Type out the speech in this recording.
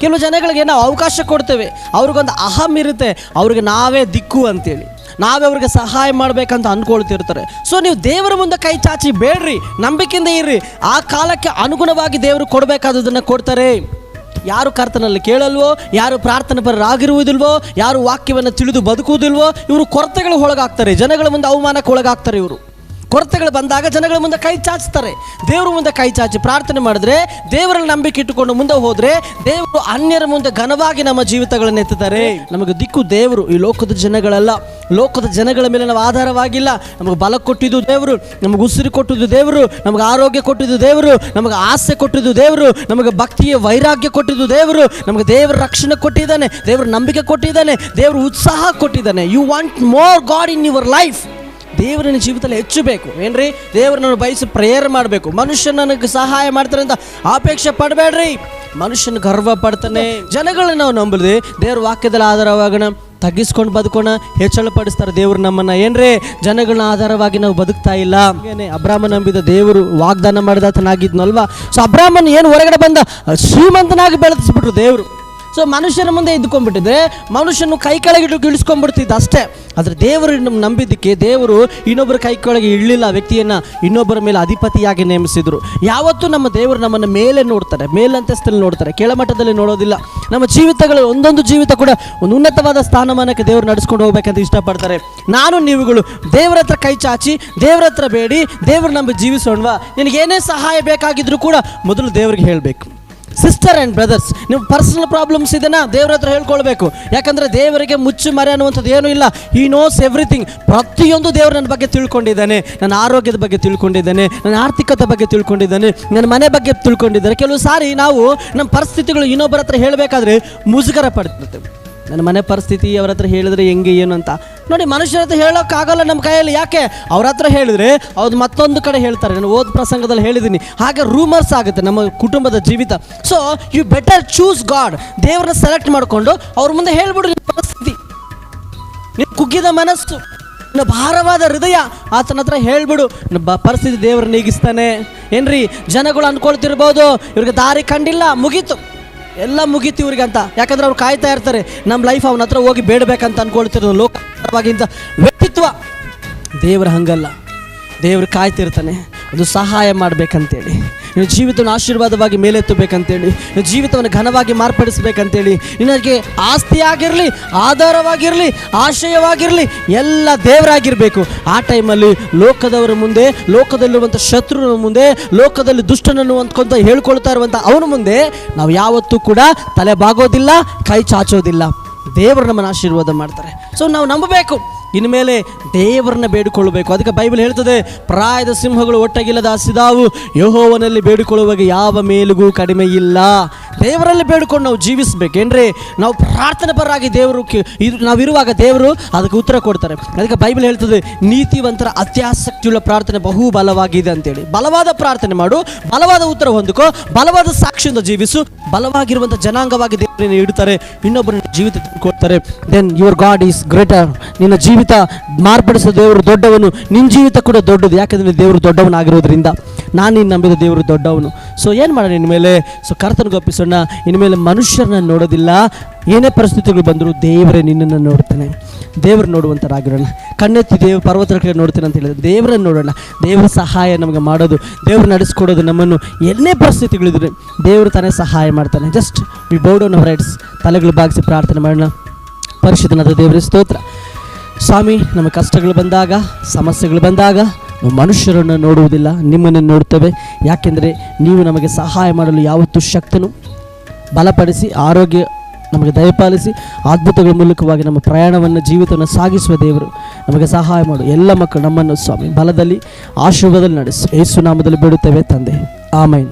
ಕೆಲವು ಜನಗಳಿಗೆ ನಾವು ಅವಕಾಶ ಕೊಡ್ತೇವೆ. ಅವ್ರಿಗೊಂದು ಅಹಂ ಇರುತ್ತೆ. ಅವ್ರಿಗೆ ನಾವೇ ದಿಕ್ಕು ಅಂತೇಳಿ. ನಾವೇ ಅವ್ರಿಗೆ ಸಹಾಯ ಮಾಡಬೇಕಂತ ಅಂದ್ಕೊಳ್ತಿರ್ತಾರೆ ಸೊ ನೀವು ದೇವರ ಮುಂದೆ ಕೈ ಚಾಚಿ ಬೇಡ್ರಿ. ನಂಬಿಕೆಯಿಂದ ಇರ್ರಿ. ಆ ಕಾಲಕ್ಕೆ ಅನುಗುಣವಾಗಿ ದೇವರು ಕೊಡಬೇಕಾದದನ್ನು ಕೊಡ್ತಾರೆ. ಯಾರು ಕರ್ತನಲ್ಲಿ ಕೇಳಲ್ವೋ, ಯಾರು ಪ್ರಾರ್ಥನೆ ಪರರಾಗಿರುವುದಿಲ್ವೋ ಯಾರು ವಾಕ್ಯವನ್ನು ತಿಳಿದು ಬದುಕುವುದಿಲ್ವೋ, ಇವರು ಕೊರತೆಗಳು ಒಳಗಾಗ್ತಾರೆ. ಜನಗಳ ಮುಂದೆ ಅವಮಾನಕ್ಕೆ ಒಳಗಾಗ್ತಾರೆ ಇವರು. ಕೊರತೆಗಳು ಬಂದಾಗ ಜನಗಳ ಮುಂದೆ ಕೈ ಚಾಚ್ತಾರೆ ದೇವರ ಮುಂದೆ ಕೈ ಚಾಚಿ ಪ್ರಾರ್ಥನೆ ಮಾಡಿದ್ರೆ, ದೇವರಲ್ಲಿ ನಂಬಿಕೆ ಇಟ್ಟುಕೊಂಡು ಮುಂದೆ ಹೋದರೆ, ದೇವರು ಅನ್ಯರ ಮುಂದೆ ಘನವಾಗಿ ನಮ್ಮ ಜೀವಿತಗಳನ್ನು ಎತ್ತಿದ್ದಾರೆ ನಮಗೆ ದಿಕ್ಕು ದೇವರು, ಈ ಲೋಕದ ಜನಗಳಲ್ಲ. ಲೋಕದ ಜನಗಳ ಮೇಲೆ ನಾವು ಆಧಾರವಾಗಿಲ್ಲ. ನಮಗೆ ಬಲ ಕೊಟ್ಟಿದ್ದು ದೇವರು, ನಮಗೆ ಉಸಿರು ಕೊಟ್ಟಿದ್ದು ದೇವರು, ನಮಗೆ ಆರೋಗ್ಯ ಕೊಟ್ಟಿದ್ದು ದೇವರು, ನಮಗೆ ಆಸೆ ಕೊಟ್ಟಿದ್ದು ದೇವರು, ನಮಗೆ ಭಕ್ತಿಯ ವೈರಾಗ್ಯ ಕೊಟ್ಟಿದ್ದು ದೇವರು, ನಮಗೆ ದೇವರ ರಕ್ಷಣೆ ಕೊಟ್ಟಿದ್ದಾನೆ, ದೇವರ ನಂಬಿಕೆ ಕೊಟ್ಟಿದ್ದಾನೆ, ದೇವರು ಉತ್ಸಾಹ ಕೊಟ್ಟಿದ್ದಾನೆ. You want more God in your life ದೇವರನ್ನ ಜೀವಿತದಲ್ಲಿ ಹೆಚ್ಚು ಬೇಕು ಏನ್ರಿ? ದೇವರನ್ನು ಬಯಸಿ ಪ್ರೇಯರ್ ಮಾಡಬೇಕು. ಮನುಷ್ಯ ನನಗೆ ಸಹಾಯ ಮಾಡ್ತಾರೆ ಅಂತ ಅಪೇಕ್ಷೆ ಪಡಬೇಡ್ರಿ. ಮನುಷ್ಯನ ಗರ್ವ ಪಡ್ತಾನೆ. ಜನಗಳನ್ನ ನಾವು ನಂಬಲಿದೆ ದೇವ್ರ ವಾಕ್ಯದಲ್ಲಿ ಆಧಾರವಾಗಣ, ತಗ್ಗಿಸ್ಕೊಂಡು ಬದುಕೋಣ ಹೆಚ್ಚಳ ಪಡಿಸ್ತಾರೆ ನಮ್ಮನ್ನು. ಏನ್ರಿ? ಜನಗಳನ್ನ ಆಧಾರವಾಗಿ ನಾವು ಬದುಕ್ತಾ ಇಲ್ಲ. ಅಬ್ರಾಹ್ಮ ನಂಬಿದ ದೇವರು ವಾಗ್ದಾನ ಮಾಡಿದಾತನಾಗಿದ್ನಲ್ವಾ ಸೊ ಅಬ್ರಾಹ್ಮನ್ ಏನು ಹೊರಗಡೆ ಬಂದ, ಶ್ರೀಮಂತನಾಗಿ ಬೆಳೆಸ್ಬಿಟ್ರು ದೇವರು. ಸೊ ಮನುಷ್ಯನ ಮುಂದೆ ಇದ್ಕೊಂಡ್ಬಿಟ್ಟಿದ್ರೆ ಮನುಷ್ಯನು ಕೈ ಕೆಳಗಿಟ್ಟು ಇಳಿಸ್ಕೊಂಡ್ಬಿಡ್ತಿದ್ದ ಅಷ್ಟೇ. ಆದರೆ ದೇವರು ನಮ್ಮ ನಂಬಿದ್ದಕ್ಕೆ ದೇವರು ಇನ್ನೊಬ್ಬರ ಕೈ ಕೆಳಗೆ ಇಳಿಲ್ಲ ವ್ಯಕ್ತಿಯನ್ನು ಇನ್ನೊಬ್ಬರ ಮೇಲೆ ಅಧಿಪತಿಯಾಗಿ ನೇಮಿಸಿದರು. ಯಾವತ್ತೂ ನಮ್ಮ ದೇವರು ನಮ್ಮನ್ನು ಮೇಲೆ ನೋಡ್ತಾರೆ ಮೇಲಂತಸ್ತಲ್ಲಿ ನೋಡ್ತಾರೆ, ಕೆಳಮಟ್ಟದಲ್ಲಿ ನೋಡೋದಿಲ್ಲ. ನಮ್ಮ ಜೀವಿತಗಳು ಒಂದೊಂದು ಜೀವಿತ ಕೂಡ ಒಂದು ಉನ್ನತವಾದ ಸ್ಥಾನಮಾನಕ್ಕೆ ದೇವರು ನಡೆಸ್ಕೊಂಡು ಹೋಗ್ಬೇಕಂತ ಇಷ್ಟಪಡ್ತಾರೆ. ನಾನು ನೀವುಗಳು, ದೇವರ ಹತ್ರ ಕೈ ಚಾಚಿ, ದೇವರ ಹತ್ರ ಬೇಡಿ, ದೇವರು ನಂಬಿ ಜೀವಿಸೋಣವಾ. ನಿನಗೇನೇ ಸಹಾಯ ಬೇಕಾಗಿದ್ರೂ ಕೂಡ ಮೊದಲು ದೇವರಿಗೆ ಹೇಳಬೇಕು. ಸಿಸ್ಟರ್ ಆ್ಯಂಡ್ ಬ್ರದರ್ಸ್ ನಿಮ್ಮ ಪರ್ಸನಲ್ ಪ್ರಾಬ್ಲಮ್ಸ್ ಇದನ್ನು ದೇವ್ರ ಹತ್ರ ಹೇಳ್ಕೊಳ್ಬೇಕು. ಯಾಕಂದರೆ ದೇವರಿಗೆ ಮುಚ್ಚು ಮರೆ ಅನ್ನುವಂಥದ್ದು ಏನೂ ಇಲ್ಲ. ಈ ನೋಸ್ ಎವ್ರಿಥಿಂಗ್ ಪ್ರತಿಯೊಂದು ದೇವರು ನನ್ನ ಬಗ್ಗೆ ತಿಳ್ಕೊಂಡಿದ್ದಾನೆ. ನನ್ನ ಆರೋಗ್ಯದ ಬಗ್ಗೆ ತಿಳ್ಕೊಂಡಿದ್ದಾನೆ. ನನ್ನ ಆರ್ಥಿಕತೆ ಬಗ್ಗೆ ತಿಳ್ಕೊಂಡಿದ್ದಾನೆ. ನನ್ನ ಮನೆ ಬಗ್ಗೆ ತಿಳ್ಕೊಂಡಿದ್ದಾನೆ. ಕೆಲವು ಸಾರಿ ನಾವು ನಮ್ಮ ಪರಿಸ್ಥಿತಿಗಳು ಇನ್ನೊಬ್ಬರ ಹತ್ರ ಹೇಳಬೇಕಾದ್ರೆ ಮುಜುಗರ ಪಡ್ತಿರ್ತೇವೆ. ನನ್ನ ಮನೆ ಪರಿಸ್ಥಿತಿ ಅವ್ರ ಹತ್ರ ಹೇಳಿದ್ರೆ ಹೆಂಗೆ, ಏನು ಅಂತ. ನೋಡಿ, ಮನುಷ್ಯರ ಹತ್ರ ಹೇಳೋಕ್ಕಾಗಲ್ಲ ನಮ್ಮ ಕೈಯಲ್ಲಿ. ಯಾಕೆ? ಅವ್ರ ಹತ್ರ ಹೇಳಿದ್ರೆ ಅವ್ರು ಮತ್ತೊಂದು ಕಡೆ ಹೇಳ್ತಾರೆ. ನಾನು ಓದ್ ಪ್ರಸಂಗದಲ್ಲಿ ಹೇಳಿದ್ದೀನಿ. ಹಾಗೆ ರೂಮರ್ಸ್ ಆಗುತ್ತೆ ನಮ್ಮ ಕುಟುಂಬದ ಜೀವಿತ. So you better choose God ದೇವ್ರನ್ನ ಸೆಲೆಕ್ಟ್ ಮಾಡಿಕೊಂಡು ಅವ್ರ ಮುಂದೆ ಹೇಳ್ಬಿಡು ನಿಮ್ಮ ಪರಿಸ್ಥಿತಿ ನಿಮ್ಮ ಕುಗ್ಗಿದ ಮನಸ್ಸು, ನಿನ್ನ ಭಾರವಾದ ಹೃದಯ ಆತನ ಹತ್ರ ಹೇಳ್ಬಿಡು. ಬ ಪರಿಸ್ಥಿತಿ ದೇವ್ರನ್ನ ನೀಗಿಸ್ತಾನೆ ಏನ್ರಿ? ಜನಗಳು ಅಂದ್ಕೊಳ್ತಿರ್ಬೋದು, ಇವ್ರಿಗೆ ದಾರಿ ಕಂಡಿಲ್ಲ, ಮುಗೀತು. ಎಲ್ಲ ಮುಗೀತು ಅಂತ. ಯಾಕಂದ್ರೆ ಅವ್ರು ಕಾಯ್ತಾ ಇರ್ತಾರೆ ನಮ್ಮ ಲೈಫ್ ಅವನ ಹತ್ರ ಹೋಗಿ ಬೇಡಬೇಕಂತ ಅನ್ಕೊಳ್ತಿರೋದು ಲೋಕವಾಗಿಂತ ವ್ಯಕ್ತಿತ್ವ. ದೇವ್ರ ಹಂಗಲ್ಲ. ದೇವ್ರು ಕಾಯ್ತಿರ್ತಾನೆ ಅದು ಸಹಾಯ ಮಾಡಬೇಕಂತೇಳಿ. ನಿನ್ನ ಜೀವಿತವನ್ನು ಆಶೀರ್ವಾದವಾಗಿ ಮೇಲೆತ್ತಬೇಕಂತೇಳಿ, ನಿನ್ನ ಜೀವಿತವನ್ನು ಘನವಾಗಿ ಮಾರ್ಪಡಿಸಬೇಕಂತೇಳಿ, ನಿನಗೆ ಆಸ್ತಿಯಾಗಿರಲಿ, ಆಧಾರವಾಗಿರಲಿ, ಆಶಯವಾಗಿರಲಿ, ಎಲ್ಲ ದೇವರಾಗಿರಬೇಕು. ಆ ಟೈಮಲ್ಲಿ ಲೋಕದವರ ಮುಂದೆ, ಲೋಕದಲ್ಲಿರುವಂಥ ಶತ್ರುನ ಮುಂದೆ, ಲೋಕದಲ್ಲಿ ದುಷ್ಟನನ್ನು ಅಂದ್ಕೊಂತ ಹೇಳ್ಕೊಳ್ತಾ ಇರುವಂಥ ಅವನ ಮುಂದೆ ನಾವು ಯಾವತ್ತೂ ಕೂಡ ತಲೆ ಬಾಗೋದಿಲ್ಲ, ಕೈ ಚಾಚೋದಿಲ್ಲ. ದೇವರು ನಮ್ಮನ್ನು ಆಶೀರ್ವಾದ ಮಾಡ್ತಾರೆ. ಸೊ ನಾವು ನಂಬಬೇಕು. ಇನ್ಮೇಲೆ ದೇವರನ್ನ ಬೇಡಿಕೊಳ್ಳಬೇಕು. ಅದಕ್ಕೆ ಬೈಬಲ್ ಹೇಳ್ತದೆ, ಪ್ರಾಯದ ಸಿಂಹಗಳು ಒಟ್ಟಾಗಿಲ್ಲದ ಹಸಿದಾವು, ಯಹೋವನಲ್ಲಿ ಬೇಡಿಕೊಳ್ಳುವಾಗ ಯಾವ ಮೇಲಿಗೂ ಕಡಿಮೆ ಇಲ್ಲ. ದೇವರಲ್ಲಿ ಬೇಡಿಕೊಂಡು ನಾವು ಜೀವಿಸಬೇಕೇನ್ರಿ ನಾವು ಪ್ರಾರ್ಥನೆ ಪರರಾಗಿ ದೇವರು ನಾವಿರುವಾಗ ದೇವರು ಅದಕ್ಕೆ ಉತ್ತರ ಕೊಡ್ತಾರೆ. ಅದಕ್ಕೆ ಬೈಬಲ್ ಹೇಳ್ತದೆ, ನೀತಿವಂತರ ಅತ್ಯಾಸಕ್ತಿಯುಳ್ಳ ಪ್ರಾರ್ಥನೆ ಬಹು ಬಲವಾಗಿದೆ ಅಂತೇಳಿ. ಬಲವಾದ ಪ್ರಾರ್ಥನೆ ಮಾಡು, ಬಲವಾದ ಉತ್ತರ ಹೊಂದಿಕೋ, ಬಲವಾದ ಸಾಕ್ಷಿಯಿಂದ ಜೀವಿಸು ಬಲವಾಗಿರುವಂಥ ಜನಾಂಗವಾಗಿ ದೇವರನ್ನು ಇಡ್ತಾರೆ. ಇನ್ನೊಬ್ಬರ ಜೀವಿತ ಕೊಡ್ತಾರೆ then your God is greater ನಿನ್ನ ಜೀವಿತ ಮಾರ್ಪಡಿಸಿದ ದೇವರು ದೊಡ್ಡವನು. ನಿನ್ನ ಜೀವಿತ ಕೂಡ ದೊಡ್ಡದು. ಯಾಕೆಂದರೆ ದೇವರು ದೊಡ್ಡವನಾಗಿರೋದ್ರಿಂದ ನಾನು ನೀನು ನಂಬಿದ ದೇವರು ದೊಡ್ಡವನು. ಸೊ ಏನು ಮಾಡೋಣ ಇನ್ಮೇಲೆ ಸೊ ಕರ್ತನಿಗೆ ಒಪ್ಪಿಸೋಣ ಇನ್ಮೇಲೆ ಮನುಷ್ಯರನ್ನ ನೋಡೋದಿಲ್ಲ. ಏನೇ ಪರಿಸ್ಥಿತಿಗಳು ಬಂದರೂ ದೇವರೇ ನಿನ್ನನ್ನು ನೋಡ್ತಾನೆ. ದೇವರು ನೋಡುವಂಥರಾಗಿರೋಣ ಕಣ್ಣೆತ್ತಿ ದೇವ ಪರ್ವತರ ಕಡೆ ನೋಡ್ತೀನಿ ಅಂತ ಹೇಳಿದ್ರೆ ದೇವರನ್ನು ನೋಡೋಣ. ದೇವರ ಸಹಾಯ ನಮಗೆ ಮಾಡೋದು. ದೇವರು ನಡೆಸ್ಕೊಡೋದು ನಮ್ಮನ್ನು. ಎಲ್ಲೇ ಪರಿಸ್ಥಿತಿಗಳಿದ್ರೆ ದೇವರು ತಾನೇ ಸಹಾಯ ಮಾಡ್ತಾನೆ. Just we bowed on rights ತಲೆಗಳು ಬಾಗಿಸಿ ಪ್ರಾರ್ಥನೆ ಮಾಡೋಣ. ಪರಿಶುದ್ಧನಾದ ದೇವರ, ಸ್ತೋತ್ರ. ಸ್ವಾಮಿ, ನಮ್ಮ ಕಷ್ಟಗಳು ಬಂದಾಗ, ಸಮಸ್ಯೆಗಳು ಬಂದಾಗ, ನಾವು ಮನುಷ್ಯರನ್ನು ನೋಡುವುದಿಲ್ಲ, ನಿಮ್ಮನ್ನು ನೋಡ್ತೇವೆ ಯಾಕೆಂದರೆ ನೀವು ನಮಗೆ ಸಹಾಯ ಮಾಡಲು ಯಾವತ್ತೂ ಶಕ್ತನು. ಬಲಪಡಿಸಿ, ಆರೋಗ್ಯ ನಮಗೆ ದಯಪಾಲಿಸಿ, ಅದ್ಭುತಗಳ ಮೂಲಕವಾಗಿ ನಮ್ಮ ಪ್ರಯಾಣವನ್ನು, ಜೀವಿತವನ್ನು ಸಾಗಿಸುವ ದೇವರು. ನಮಗೆ ಸಹಾಯ ಮಾಡು. ಎಲ್ಲ ಮಕ್ಕಳು ನಮ್ಮನ್ನು ಸ್ವಾಮಿ, ಬಲದಲ್ಲಿ, ಆಶೀರ್ವಾದದಲ್ಲಿ ನಡೆಸಿ. ಯೇಸು ನಾಮದಲ್ಲಿ ಬಿಡುತ್ತೇವೆ ತಂದೆ. ಆಮೈನ್.